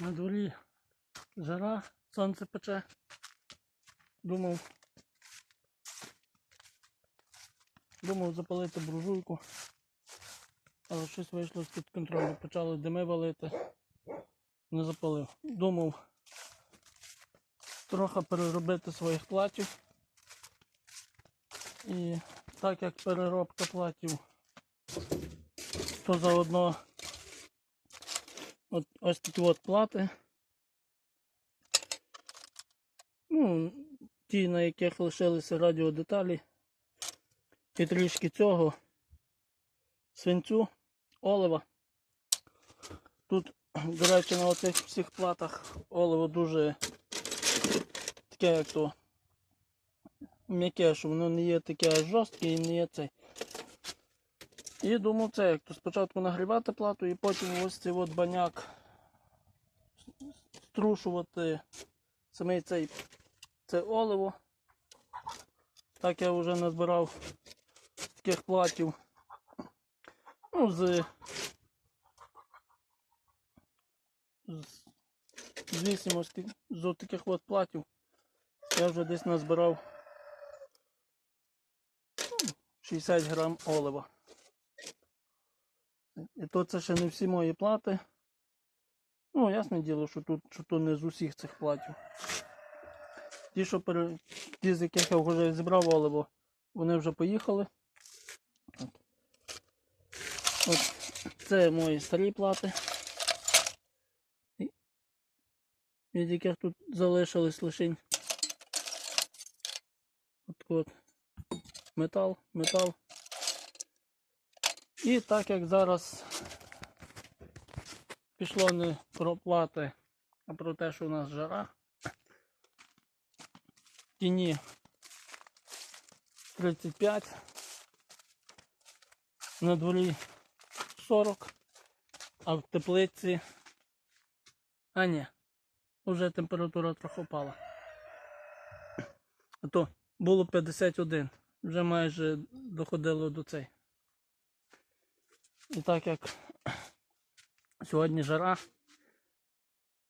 На дворі жара, сонце пече. Думав. Думав запалити буржуйку. Але щось вийшло з-під контролю. Почали дими валити. Не запалив. Думав трохи переробити своїх платів. І так як переробка платів, то заодно от, ось такі от плати. Ну, ті, на яких лишилися радіодеталі. І трішки цього свинцю, олива. Тут, до речі, на оцих всіх платах оливо дуже таке, як то м'яке, що воно не є таке жорстке і не є цей. І думав це, як то спочатку нагрівати плату і потім ось цей от баняк струшувати самий цей це оливо. Так я вже назбирав таких платів. Ну, з, з, з 8 ось з таких от платів. Я вже десь назбирав ну, 60 грам олива. І то це ще не всі мої плати. Ну, ясне діло, що тут що то не з усіх цих платів. Ті, що пере... ті, з яких я вже зібрав оливо, вони вже поїхали. От. От це мої старі плати. Від яких тут залишились лише от, от метал, метал. І так як зараз пішло не про плати, а про те, що у нас жара. Тіні 35, на дворі 40, а в теплиці. А ні, вже температура трохи впала. А то було 51, вже майже доходило до цей. І так як сьогодні жара,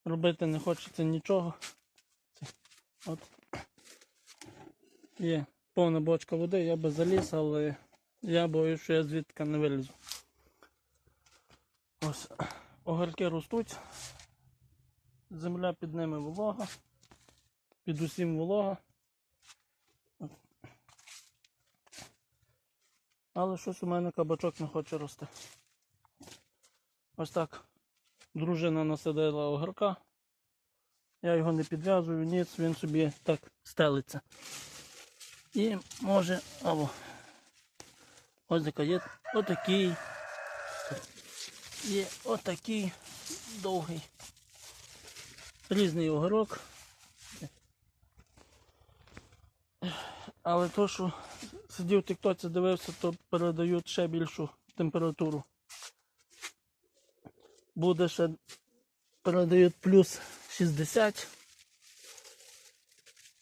робити не хочеться нічого. От є повна бочка води, я би заліз, але я боюсь, що я звідки не вилізу. Ось огірки ростуть, земля під ними волога, під усім волога. Але щось у мене кабачок не хоче рости. Ось так дружина насадила огірка. Я його не підв'язую, ніц, він собі так стелиться. І може, або ось є отакий. Є отакий довгий. Різний огірок. Але то, що сидів в тіктоці, дивився, то передають ще більшу температуру. Буде ще передають плюс 60.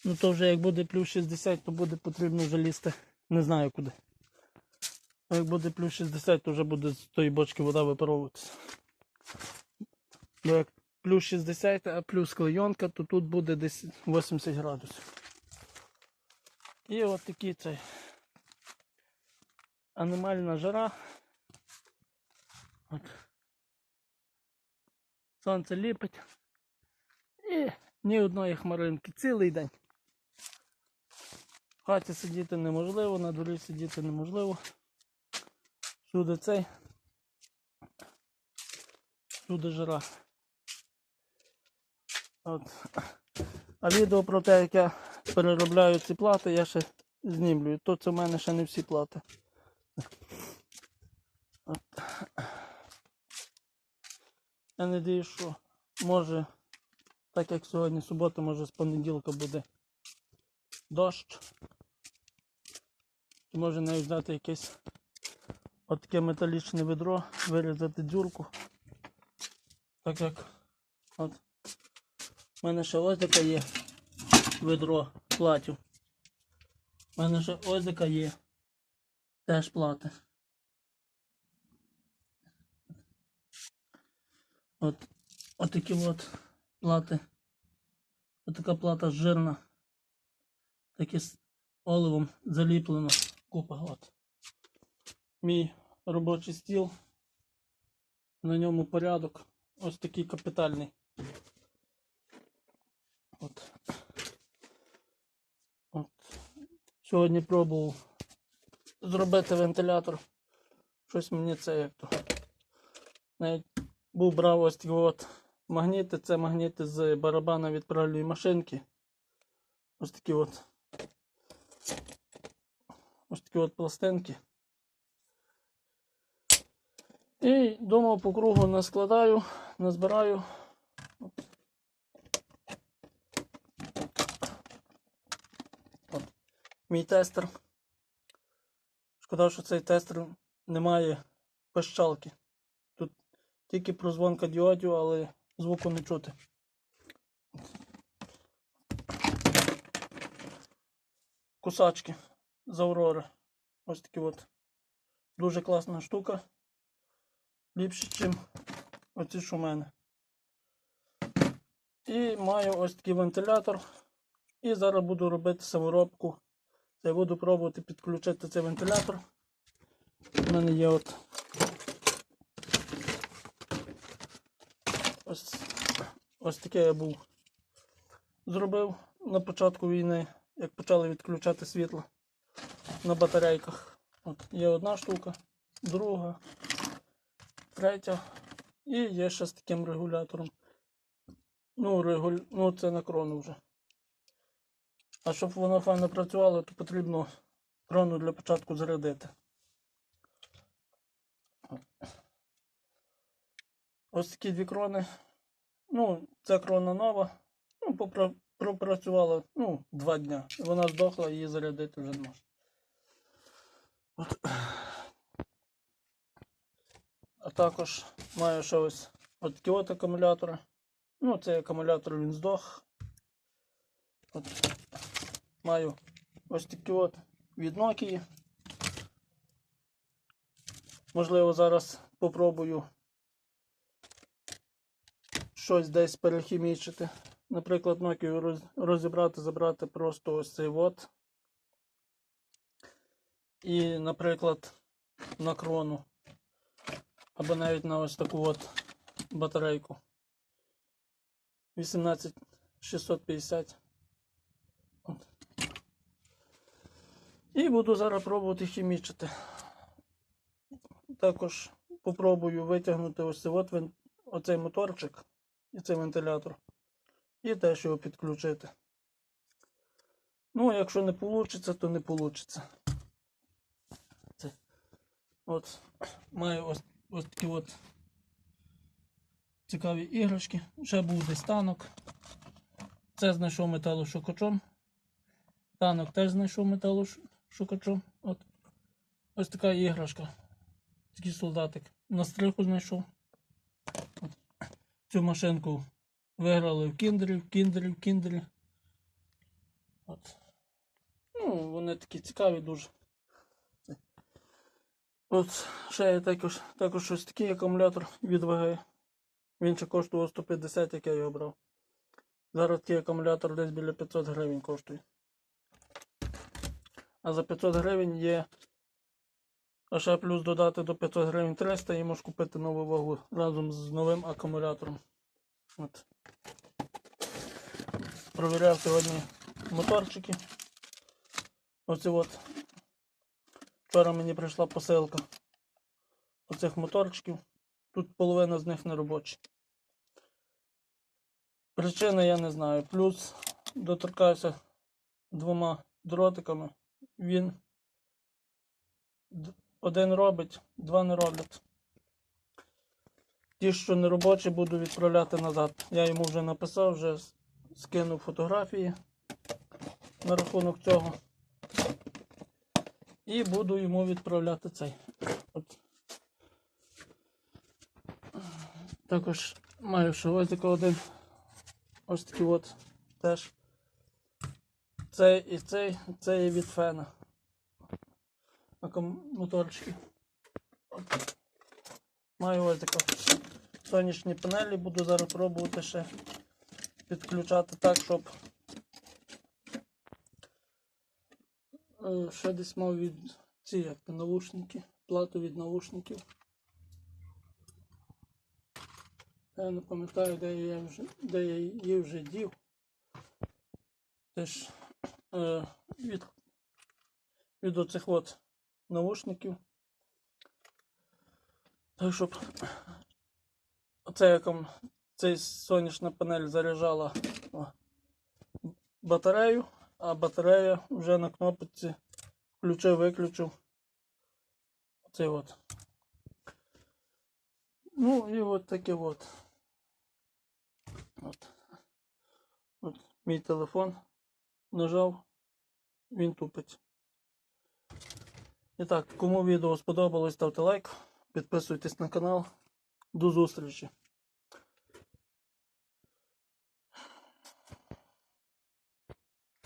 Ну то вже як буде плюс 60, то буде потрібно вже лізти. Не знаю куди. А як буде плюс 60, то вже буде з тої бочки вода випаровуватися. Бо як плюс 60, а плюс клейонка, то тут буде десь 80 градусів. І от такий цей аномальна жара. От. Сонце ліпить. І ні одної хмаринки цілий день. В хаті сидіти неможливо, на дворі сидіти неможливо. Всюди цей. Всюди жара. От. А відео про те, як я переробляю ці плати, я ще знімлю. То це в мене ще не всі плати. От. Я надіюсь, що може, так як сьогодні субота, може з понеділка буде дощ. І може навіть взяти якесь отаке металічне ведро, вирізати дзюрку. Так як от у мене ще ось така є ведро платів. У мене ще ось така є теж плати. От отакі от плати. Отака плата жирна. Таке з оливом заліплено. Купа от. Мій робочий стіл. На ньому порядок. Ось такий капітальний. От. От. Сьогодні пробував зробити вентилятор. Щось мені це як то. Навіть був брав ось от магніти. Це магніти з барабана від пральної машинки. Ось такі от. Ось такі от пластинки. І думав по кругу наскладаю, назбираю. Мій тестер. Шкода, що цей тестер не має пищалки. Тут тільки прозвонка діодів, але звуку не чути. Кусачки з Аврори. Ось такі от. Дуже класна штука. Ліпше, ніж оці що в мене. І маю ось такий вентилятор. І зараз буду робити саморобку. Це я буду пробувати підключити цей вентилятор. У мене є от ось, ось таке я був зробив на початку війни, як почали відключати світло на батарейках. От є одна штука, друга, третя. І є ще з таким регулятором. Ну, регуль... ну це на крону вже. А щоб воно файно працювало, то потрібно крону для початку зарядити. Ось такі дві крони. Ну, ця крона нова. Ну, попра- пропрацювала ну, два дня. Вона здохла, її зарядити вже не можна. От. А також маю ще ось от такі от акумулятори. Ну, цей акумулятор він здох. От. Маю ось такі от від Nokia. Можливо, зараз попробую щось десь перехімічити. Наприклад, Nokia розібрати, забрати просто ось цей от. І, наприклад, на крону. Або навіть на ось таку от батарейку. 18650. І буду зараз пробувати хімічити. Також попробую витягнути ось цей от оцей моторчик і цей вентилятор. І теж його підключити. Ну, якщо не вийде, то не вийде. От маю ось, ось такі от цікаві іграшки. Ще був десь танок. Це знайшов металошукачом. Танок теж знайшов металошукачом. От. Ось така іграшка. Такий солдатик. На стриху знайшов. От. Цю машинку виграли в кіндері, в кіндері, в кіндері. От. Ну, вони такі цікаві дуже. От ще є також, також ось такий акумулятор від ВГ. Він ще коштував 150, як я його брав. Зараз такий акумулятор десь біля 500 гривень коштує. А за 500 гривень є. А ще плюс додати до 500 гривень 300 і можеш купити нову вагу разом з новим акумулятором. От. Провіряв сьогодні моторчики. Оце от. Вчора мені прийшла посилка оцих моторчиків. Тут половина з них не робочі. Причини я не знаю. Плюс доторкаюся двома дротиками. Він один робить, два не роблять. Ті, що не робочі, буду відправляти назад. Я йому вже написав, вже скинув фотографії на рахунок цього. І буду йому відправляти цей. От. Також маю ще ось один. Ось такий от теж. Цей і цей, це є від фена. Акумуляторчики. От. Маю ось таке. сонячні панелі буду зараз пробувати ще підключати так, щоб е, ще десь мав від ці як то, навушники, плату від навушників. Я не пам'ятаю, де я, вже, її вже дів. Теж е, від, від оцих от навушників. Так, щоб оце яком цей сонячна панель заряджала батарею, а батарея вже на кнопці включив-виключив. Оцей от. Ну і от таке от. От. От мій телефон нажав, він тупить. І так, кому відео сподобалось, ставте лайк, підписуйтесь на канал. До зустрічі!